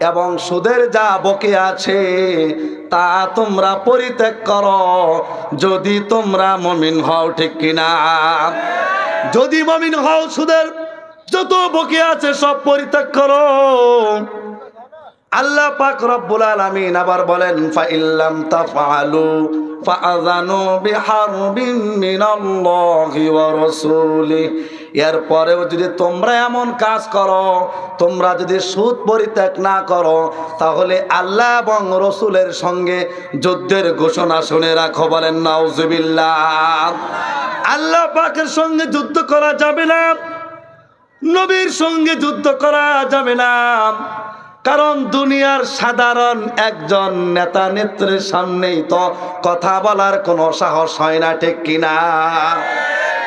এবং সুদের যা বকে আছে, তা তোমরা পরিত্যাগ করো। যদি তোমরা মমিন হও ঠিক কিনা? যদি মমিন হও, সুদের যত বকে আছে, সব পরিত্যাগ করো। আল্লাহ পাক রব্বুল আলামিন আবার বলেন ফা ফাইল্লাম তাফআলু ফাআযানু বিহারবিন মিনাল্লাহি ওয়া রাসূলিহি। এরপরেও যদি তোমরা এমন কাজ করো, তোমরা যদি সুদ পরিত্যাগ না করো, তাহলে আল্লাহ এবং রসুলের সঙ্গে যুদ্ধের ঘোষণা শুনে রাখো বলেন, নাউজুবিল্লাহ। আল্লাহ পাকের সঙ্গে যুদ্ধ করা যাবে না, নবীর সঙ্গে যুদ্ধ করা যাবে না, কারণ দুনিয়ার সাধারণ একজন নেতা নেত্রীর সামনেই তো কথা বলার কোনো সাহস হয় না, ঠিক কিনা?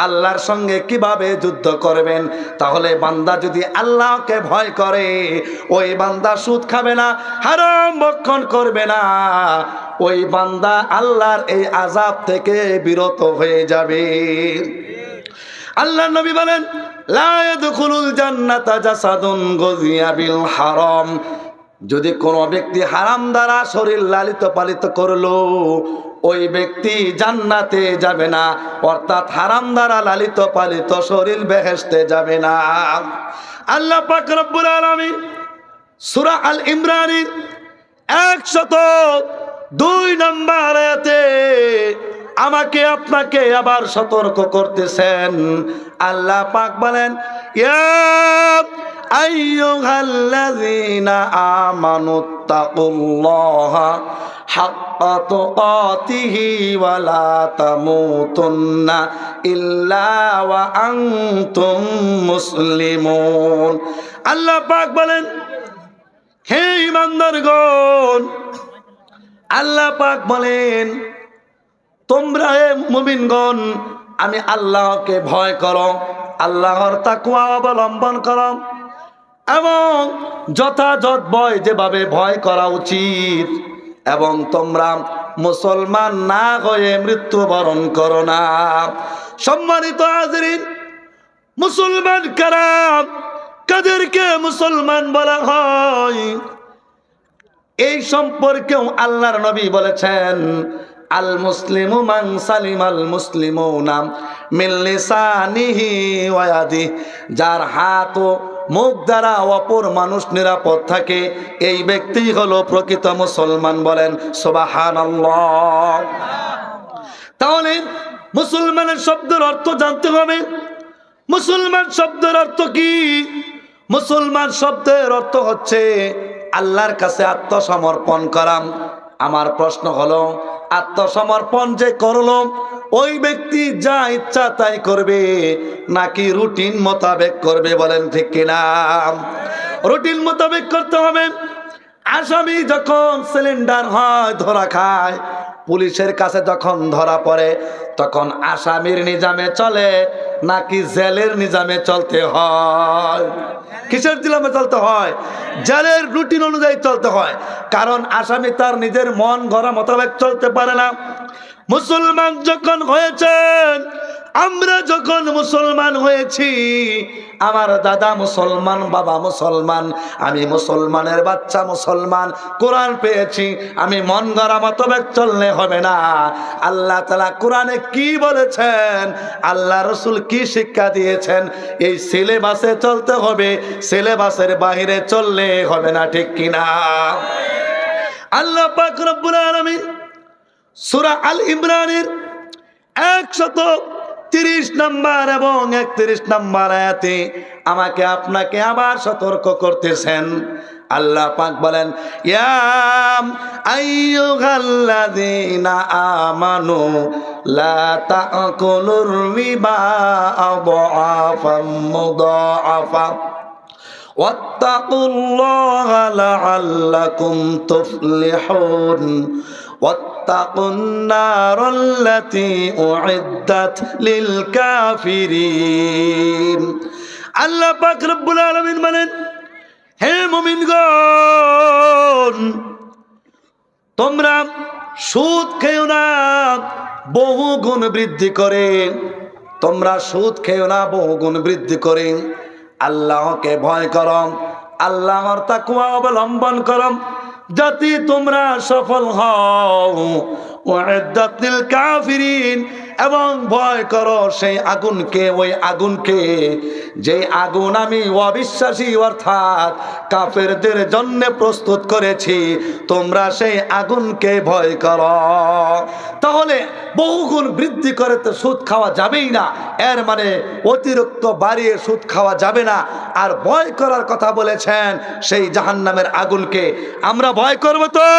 আল্লাহর সঙ্গে কীভাবে যুদ্ধ করবেন? তাহলে বান্দা যদি আল্লাহকে ভয় করে, ওই বান্দা সুদ খাবে না, হারাম বক্ষণ করবে না। ওই বান্দা আল্লাহর এই আজাব থেকে বিরত হয়ে যাবে। আল্লাহ নবী বলেন যদি কোনো ব্যক্তি হারাম দ্বারা শরীর লালিত পালিত করল ওই ব্যক্তি জান্নাতে যাবে না, অর্থাৎ হারাম দ্বারা লালিত পালিত শরীর বেহেশতে যাবে না। আল্লাহ পাক রব্বুল আলামিন সূরা আল ইমরানের একশত দুই নম্বর আমাকে আপনাকে আবার সতর্ক করতেছেন। আল্লাহ পাক বলেন, ইয়া আনতুম মুসলিমুন। আল্লাহ পাক বলেন, হে ইমানদারগণ আল্লাহ পাক বলেন, তোমরা এ মুমিনগণ, আমি আল্লাহকে ভয় করো, আল্লাহর তাকুয়া অবলম্বন করো। এবং যথাযথ ভয় যেভাবে ভয় করা উচিত। এবং তোমরা মুসলমান না হয়ে মৃত্যুবরণ করো না। সম্মানিত হাজরিন, মুসলমান কারাম কাদেরকে মুসলমান বলা হয়? এই সম্পর্কেও আল্লাহর নবী বলেছেন আল মুসলিমু মান সালিম আল মুসলিমু নাম মিল্লিসানিহি ওয়াদি যার হাত ও মুখ দ্বারা অপর মানুষ নিরাপদ থাকে। এই ব্যক্তি হলো প্রকৃত মুসলমান বলেন সোবাহান তাহলে মুসলমানের শব্দের অর্থ জানতে হবে। মুসলমান শব্দের অর্থ কি? মুসলমান শব্দের অর্থ হচ্ছে, আল্লাহর কাছে আত্মসমর্পণ করাম আমার প্রশ্ন হলো, আত্মসমর্পণ যে করল ওই ব্যক্তি যা ইচ্ছা তাই করবে, নাকি রুটিন মোতাবেক করবে বলেন ঠিক কিনা? রুটিন মোতাবেক করতে হবে। আসামি যখন সিলিন্ডার হয়, ধরা খায় পুলিশের কাছে যখন ধরা পড়ে, তখন আসামির নিজামে চলে, নাকি জেলের নিজামে চলতে হয়? কিসের নিজামে চলতে হয়? জেলের রুটিন অনুযায়ী চলতে হয়। কারণ আসামি তার নিজের মন গড়া মোতাবেক চলতে পারে না। মুসলমান যখন হয়েছেন আমরা যখন মুসলমান হয়েছি, আমার দাদা মুসলমান, বাবা মুসলমান, আমি মুসলমানের বাচ্চা মুসলমান, কোরআন পেয়েছি, আমি মন গড়া মতবেগ চললে হবে না। আল্লাহ তালা কোরআনে কি বলেছেন? আল্লাহ রসুল কি শিক্ষা দিয়েছেন? এই সিলেবাসে চলতে হবে, সিলেবাসের বাহিরে চললে হবে না, ঠিক কিনা? আল্লাহ পাক রব্বুল আলামিন সূরা আল ইমরানের একশত তিরিশ নাম্বার এবং একত্রিশ নাম্বার আয়াতে আমাকে আপনাকে আবার সতর্ক করতেছেন। আল্লাহ পাক বলেন ইয়াম আইয়ুহাল্লাযীনা আমানু লা তাকুলুর রিবা আদাআফাম মুদাআফা ওয়াত্তাকুল্লাহা লাআল্লাকুম তুফলিহুন। واتقوا النار التي أعدت للكافرين আল্লাহ পাক রব্বুল আলামিন বলেন হে মুমিনগণ তোমরা সুদ খেও না বহু গুণ বৃদ্ধি করে তোমরা সুদ খেও না বহু গুণ বৃদ্ধি করে আল্লাহকে ভয় করম আল্লাহর তাকুয়া অবলম্বন করম যাতে তোমরা সফল হও। কাফিরিন, এবং ভয় করো সেই আগুনকে, ওই আগুনকে। যে আগুন আমি অবিশ্বাসী, অর্থাৎ কাফেরদের জন্য প্রস্তুত করেছি, তোমরা সেই আগুনকে ভয় করো। তাহলে বহুগুণ বৃদ্ধি করে তো সুদ খাওয়া যাবেই না। এর মানে অতিরিক্ত বাড়িয়ে সুদ খাওয়া যাবে না। আর ভয় করার কথা বলেছেন সেই জাহান্নামের আগুনকে। আমরা ভয় করব তো?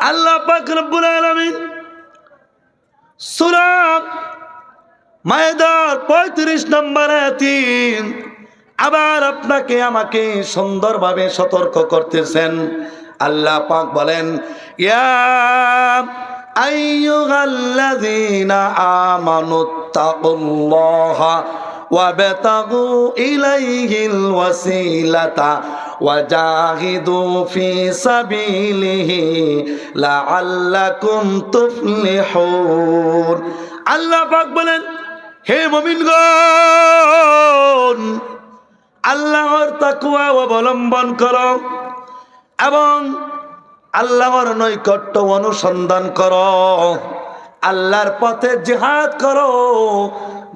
আল্লাহ মায়েদার পঁয়ত্রিশ নম্বর তিন আবার আপনাকে আমাকে সুন্দরভাবে সতর্ক করতেছেন। আল্লাহ পাক বলেন, ইয়া আইয়ুহাল্লাযীনা আমানুত্তাকুল্লাহা وابتغوا إليه الوسيلة وجاهدوا في سبيله لعلكم تفلحون আল্লাহ পাক বলেন হে মুমিনগণ আল্লাহর তাকুয়া অবলম্বন করো এবং আল্লাহর নৈকট্য অনুসন্ধান করো। আল্লাহর পথে জিহাদ করো,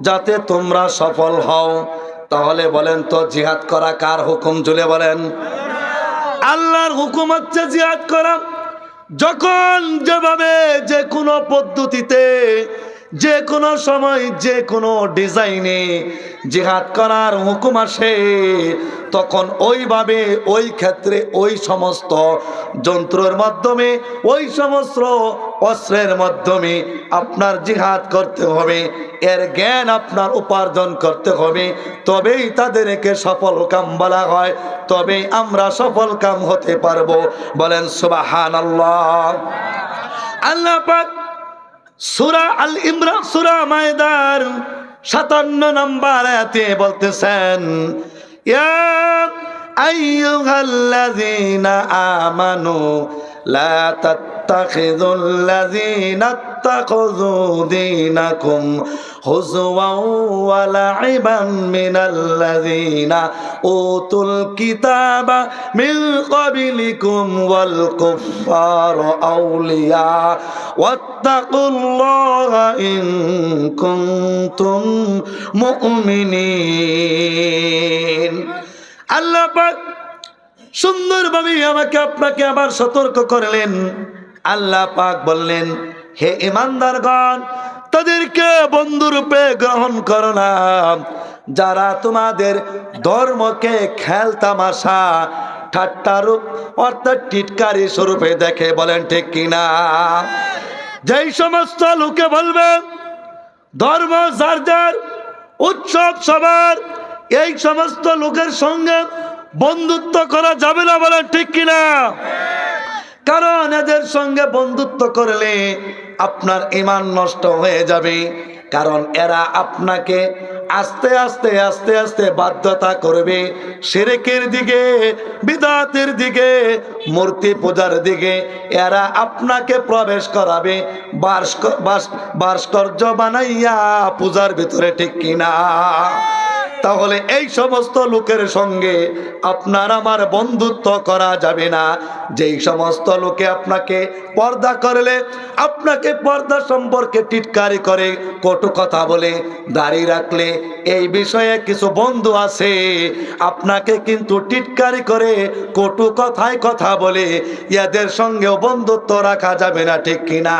যাতে তোমরা সফল হও। তাহলে বলেন তো, জিহাদ করা কার হুকুম? জুলে বলেন। আল্লাহর হুকুম হচ্ছে জিহাদ করা। যখন যেভাবে যে কোনো পদ্ধতিতে, যে কোনো সময়, যে কোনো ডিজাইনে জিহাদ করার হুকুম আসে তখন ওইভাবে ওই ক্ষেত্রে ওই সমস্ত যন্ত্রের মাধ্যমে, ওই সমস্ত অস্ত্রের মাধ্যমে আপনার জিহাদ করতে হবে, এর জ্ঞান আপনার উপার্জন করতে হবে, তবেই তাদেরকে সফল কাম বলা হয়, তবেই আমরা সফল কাম হতে পারব। বলেন সুবাহান আল্লাহ আল্লাহ সুরা আল ইমরান, সুরা মায়দার সাতান্ন নম্বর আয়াতে বলতেছেন আমানু লা তাত্তাখিযুল্লাযীনা اتخذوا دينكم هزوا ولعبا من الذين اوتوا الكتاب من قبلكم والكفار اولياء واتقوا الله ان كنتم مؤمنين আল্লাহ পাক সুন্দরভাবে আমাকে আপনাকে আবার সতর্ক করলেন আল্লাহ পাক বললেন হে ইমানদারগণ, তাদেরকে বন্ধুরূপে গ্রহণ করো না। যারা তোমাদের ধর্মকে খেল তামাশা, ঠাট্টারূপ অর্থাৎ টিটকারি স্বরূপে দেখে বলেন, ঠিক কিনা যেই সমস্ত লোকে বলবে, ধর্ম যার যার, উৎসব সবার, এই সমস্ত লোকের সঙ্গে বন্ধুত্ব করা যাবে না, বলেন, ঠিক কিনা কারণ এদের সঙ্গে বন্ধুত্ব করলে আপনার ইমান নষ্ট হয়ে যাবে। কারণ এরা আপনাকে আস্তে আস্তে আস্তে আস্তে বাধ্যতা করবে। সেরেকের দিকে, বিদাতের দিকে, মূর্তি পূজার দিকে এরা আপনাকে প্রবেশ করাবে। ভাস্কর্য বানাইয়া পূজার ভিতরে ঠিক কিনা? তাহলে এই সমস্ত লোকের সঙ্গে আপনার আমার বন্ধুত্ব করা যাবে না। যেই সমস্ত লোকে আপনাকে পর্দা করলে, আপনাকে পর্দা সম্পর্কে টিটকারি করে, কটু কথা বলে দাঁড়িয়ে রাখলে, এই বিষয়ে কিছু বন্ধু আছে, আপনাকে কিন্তু টিটকারি করে, কটু কথায় কথা বলে ইয়াদের সঙ্গেও বন্ধুত্ব রাখা যাবে না, ঠিক কিনা?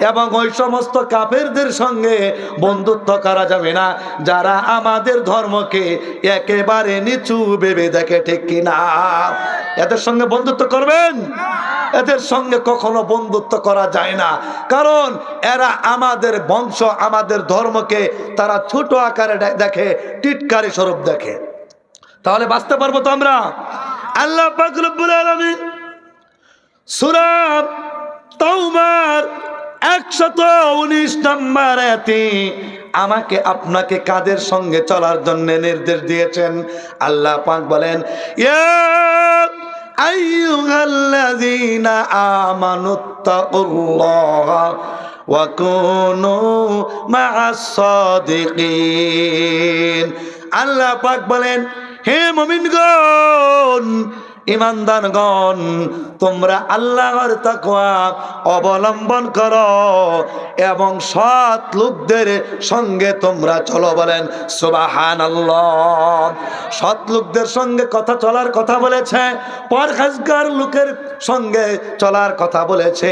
এবং ওই সমস্ত কাফেরদের সঙ্গে বন্ধুত্ব করা যাবে না। যারা আমাদের ধর্মকে একেবারে নিচু ভেবে দেখে, ঠিক কিনা এদের সঙ্গে বন্ধুত্ব করবেন? এদের সঙ্গে কখনো বন্ধুত্ব করা যায় না। কারণ এরা আমাদের বংশ, আমাদের ধর্মকে তারা ছোট আকারে দেখে, টিটকারি স্বরূপ দেখে। তাহলে বাঁচতে পারব তো আমরা? আল্লাহ পাক রব্বুল আলামিন সূরা তাওবার একশত উনিশ নম্বর আমাকে আপনাকে কাদের সঙ্গে চলার জন্য নির্দেশ দিয়েছেন? আল্লাহ পাক বলেন আল্লাহ পাক বলেন, হে মুমিনগণ ইমানদারগণ, তোমরা আল্লাহর তাকওয়া অবলম্বন করো এবং সৎ লোকদের সঙ্গে তোমরা চলো বলেন সুবাহান সৎ লোকদের সঙ্গে কথা চলার কথা বলেছে পরখাজগার লোকের সঙ্গে চলার কথা বলেছে।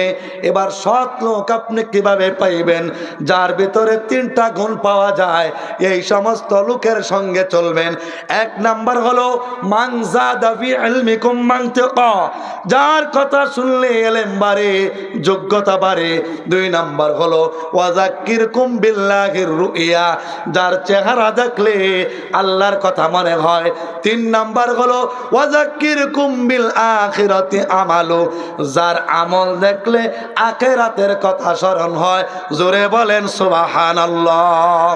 এবার সৎ লোক আপনি কীভাবে পাইবেন? যার ভিতরে তিনটা গুণ পাওয়া যায়, এই সমস্ত লোকের সঙ্গে চলবেন। এক নাম্বার হলো মাংজা দাবি আলমিকুম মাংতে যার কথা শুনলে এলেম বাড়ে, যোগ্যতা বাড়ে। দুই নাম্বার হলো ওয়াজাক্কির কুম বিল্লাহির রুইয়া। যার চেহারা দেখলে আল্লাহর কথা মনে হয়। তিন নাম্বার হলো ওয়াজাক্কির কুম্বিল আখিরাতি আমালু। যার আমল দেখলে আখেরাতের কথা স্মরণ হয়। জোরে বলেন, সুবহানাল্লাহ।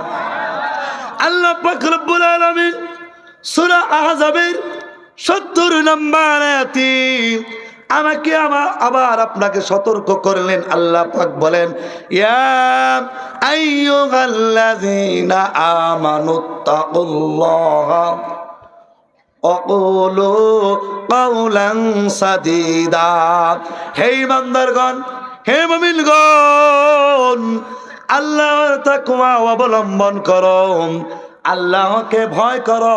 আল্লাহ পাক রব্বুল আলামিন সূরা আহজাবের 70 নম্বর আমাকে আমার আবার আপনাকে সতর্ক করলেন, আল্লাহ পাক বলেন হে বান্দারগণ হে মুমিনগণ, আল্লাহর তাকওয়া অবলম্বন করো, আল্লাহকে ভয় করো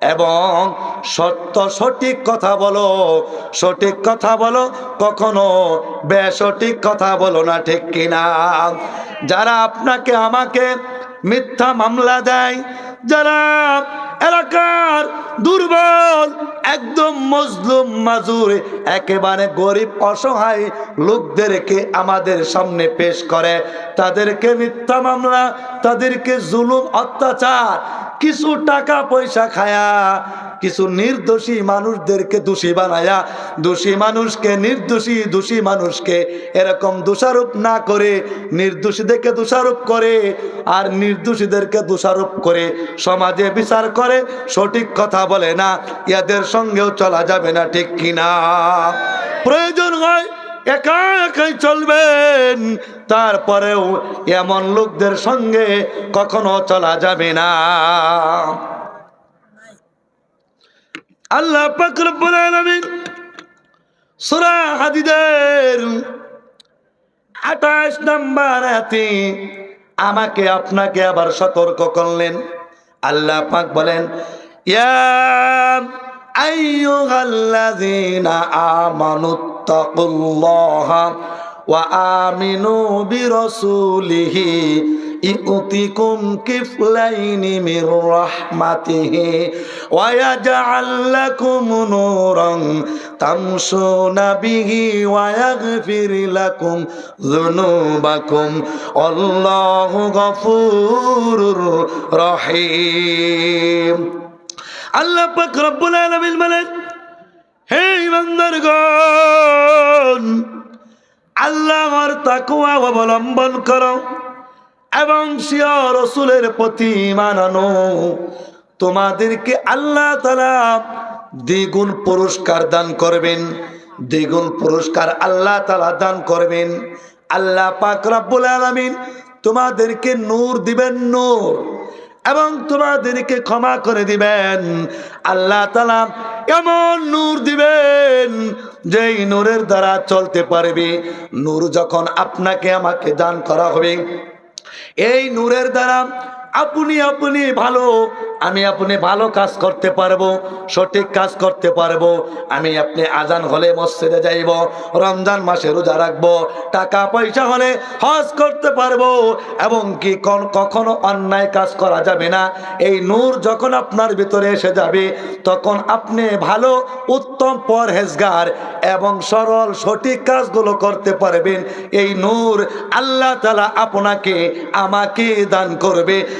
এবং সত্য সঠিক কথা বলো। সঠিক কথা বলো, কখনো বেসঠিক কথা বলো না, ঠিক কিনা? যারা আপনাকে, আমাকে মিথ্যা মামলা দেয়, যারা এলাকার দুর্বল একদম মজলুম মাজুর একেবারে গরিব অসহায় লোকদেরকে আমাদের সামনে পেশ করে। তাদেরকে মিথ্যা মামলা, তাদেরকে জুলুম, অত্যাচার, কিছু টাকা পয়সা খায়া কিছু নির্দোষী মানুষদেরকে দোষী বানায়া, দোষী মানুষকে নির্দোষী, দোষী মানুষকে এরকম দোষারোপ না করে, নির্দোষীদেরকে দোষারোপ করে আর নির্দোষীদেরকে দোষারোপ করে সমাজে বিচার করে, সঠিক কথা বলে না ইয়াদের সঙ্গেও চলা যাবে না, ঠিক কিনা? প্রয়োজন হয় একা একাই চলবেন, তারপরেও এমন লোকদের সঙ্গে কখনো চলা যাবে না। আল্লাহ পাক রব্বুল আলামিন সূরা হাদিদের 28 নাম্বার আয়াতে আমাকে, আপনাকে আবার সতর্ক করলেন। আল্লাহ পাক বলেন আমানুত্তাকুল্লাহা ওয়া আমিনু বিরাসূলিহি ইউতিকুম কিফলাইনি মির রাহমাতিহি ওয়া ইয়াজআল লাকুম নূরান তামশুনা বিহি ওয়া ইয়াগফির লাকুম যুনুবাকুম আল্লাহু গফুরুর রহিম আল্লাহ পাক রব্বুল আলামিন বলেন, হে ইমানদারগণ আল্লাহর তাকওয়া অবলম্বন করো। এবং রসুলের প্রতি মানানো। তোমাদেরকে আল্লাহ তালা দ্বিগুণ পুরস্কার দান করবেন। দ্বিগুণ পুরস্কার আল্লাহ তালা দান করবেন। আল্লাহ পাক রব্বুল আলামিন তোমাদেরকে নূর দিবেন, নূর। এবং তোমাদেরকে ক্ষমা করে দিবেন। আল্লাহ তালা এমন নূর দিবেন, যেই নূরের দ্বারা চলতে পারবে। নূর যখন আপনাকে আমাকে দান করা হবে এই নূরের দ্বারা আপনি আপনি ভালো, আমি আপনি ভালো কাজ করতে পারব, সঠিক কাজ করতে পারব, আমি আপনি আজান হলে মসজিদে যাইব, রমজান মাসে রোজা রাখব, টাকা পয়সা হলে হজ করতে পারব, এবং কি কখনো অন্যায় কাজ করা যাবে না। এই নূর যখন আপনার ভিতরে এসে যাবে, তখন আপনি ভালো, উত্তম পরহেজগার এবং সরল, সঠিক কাজগুলো করতে পারবেন। এই নূর আল্লাহ তালা আপনাকে, আমাকে দান করবে।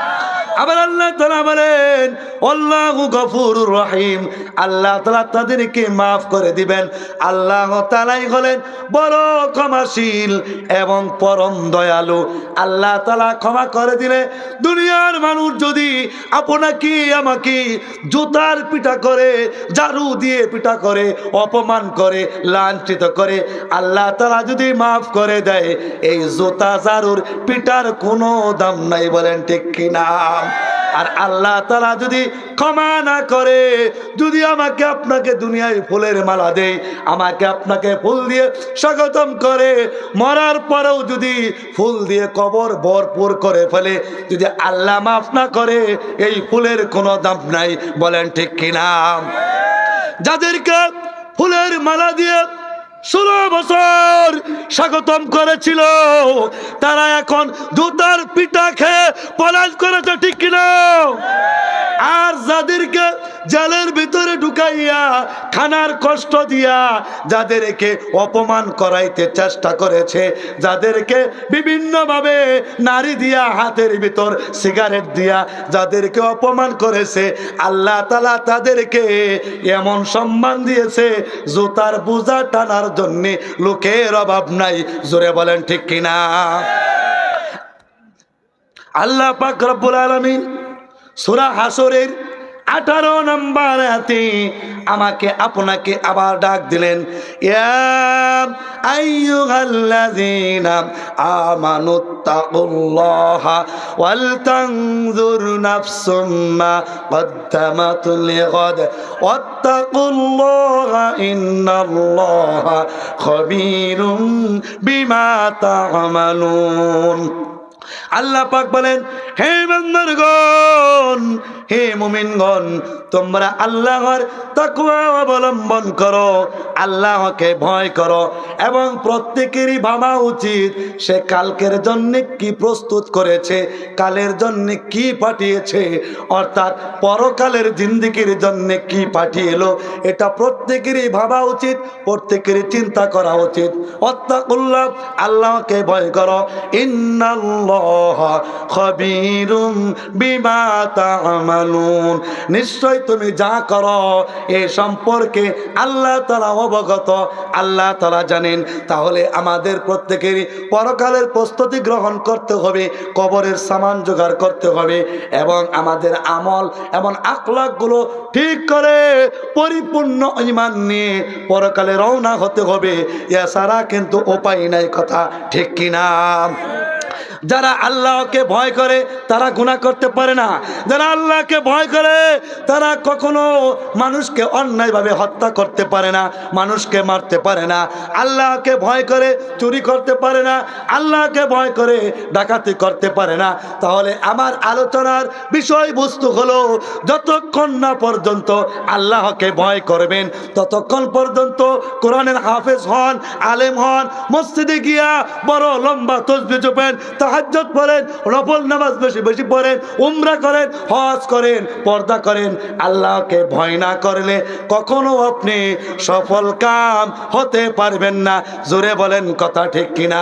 আবার আল্লাহ তালা বলেন, আল্লাহ গফুর রহিম। আল্লাহ তালা তাদেরকে মাফ করে দিবেন। আল্লাহ তালাই হলেন বড় ক্ষমাশীল এবং পরম দয়ালু। আল্লাহ তালা ক্ষমা করে দিলে দুনিয়ার মানুষ যদি আপনাকে, আমাকে জুতার পিঠা করে জারু দিয়ে পিঠা করে, অপমান করে, লাঞ্ছিত করে, আল্লাহ তালা যদি মাফ করে দেয়, এই জুতা জারুর পিঠার কোনো দাম নাই বলেন ঠিক কিনা? আর আল্লাহ তালা যদি ক্ষমা না করে, যদি আমাকে আপনাকে দুনিয়ায় ফুলের মালা দেয়, আমাকে আপনাকে ফুল দিয়ে স্বাগতম করে, মরার পরেও যদি ফুল দিয়ে কবর ভরপুর করে ফেলে, যদি আল্লাহ মাফ না করে, এই ফুলের কোনো দাম নাই। বলেন ঠিক কিনা? যাদেরকে ফুলের মালা দিয়ে ষোলো বছর স্বাগতম করেছিল। তারা এখন দুতার পিঠা খেয়ে পলাশ করেছে ঠিক কিনা? আর যাদেরকে জালের ভিতরে ঢুকাইয়া খানার কষ্ট দিয়া যাদেরকে অপমান করাইতে চেষ্টা করেছে, যাদেরকে বিভিন্নভাবে নারী দিয়া হাতের ভিতর সিগারেট দিয়া যাদেরকে অপমান করেছে, আল্লাহ তালা তাদেরকে এমন সম্মান দিয়েছে জুতার বোঝা টানার জন্য লোকের অভাব নাই। জোরে বলেন ঠিক কিনা? আল্লাহ পাক রব্বুল আলামিন সূরা হাসরের আঠারো নম্বর হাতে আমাকে আপনাকে আবার ডাক দিলেন ইয়া আইয়ুহাল্লাযীনা আল্লাহ পাক বলেন, হে বান্দারগণ, হে মুমিনগণ, তোমরা আল্লাহর তাকওয়া অবলম্বন করো, আল্লাহকে ভয় করো এবং প্রত্যেকেরই ভাবা উচিত, সে কালকের জন্য কি প্রস্তুত করেছে, কালের জন্য কি পাঠিয়েছে, অর্থাৎ পরকালের জিন্দিগির জন্য কি পাঠিয়েলো, এটা প্রত্যেকেরই ভাবা উচিত, প্রত্যেকেরই চিন্তা করা উচিত। অত্যাকুল্লাহ আল্লাহকে ভয় করো। ইন্নাল্লাহ খবীরুম বিমা তা'মালুন। নিশ্চয় তুমি যা করো, এ সম্পর্কে আল্লাহ তাআলা অবগত। আল্লাহ তাআলা জানেন, তাহলে আমাদের প্রত্যেকেরই পরকালের প্রস্তুতি গ্রহণ করতে হবে, কবরের সামান জোগাড় করতে হবে, এবং আমাদের আমল এবং আকলাকগুলো ঠিক করে, পরিপূর্ণ ইমান নিয়ে পরকালে রওনা হতে হবে। এছাড়া কিন্তু উপায় নাই কথা, ঠিক কিনা? যারা আল্লাহকে ভয় করে, তারা গুণা করতে পারে না। যারা আল্লাহকে ভয় করে, তারা কখনো মানুষকে অন্যায়ভাবে হত্যা করতে পারে না, মানুষকে মারতে পারে না। আল্লাহকে ভয় করে, চুরি করতে পারে না। আল্লাহকে ভয় করে, ডাকাতি করতে পারে না। তাহলে আমার আলোচনার বিষয়বস্তু হলো, যতক্ষণ না পর্যন্ত আল্লাহকে ভয় করবেন, ততক্ষণ পর্যন্ত কোরআনের হাফেজ হন, আলেম হন, মসজিদে গিয়া বড় লম্বা তসবি চোপেন তাহাজ্জত পড়েন রফল নামাজ বেশি বেশি পড়েন, উমরা করেন, হজ করেন, পর্দা করেন, আল্লাহকে ভয় না করলে কখনো আপনি সফল কাম হতে পারবেন না। জোরে বলেন কথা ঠিক কিনা?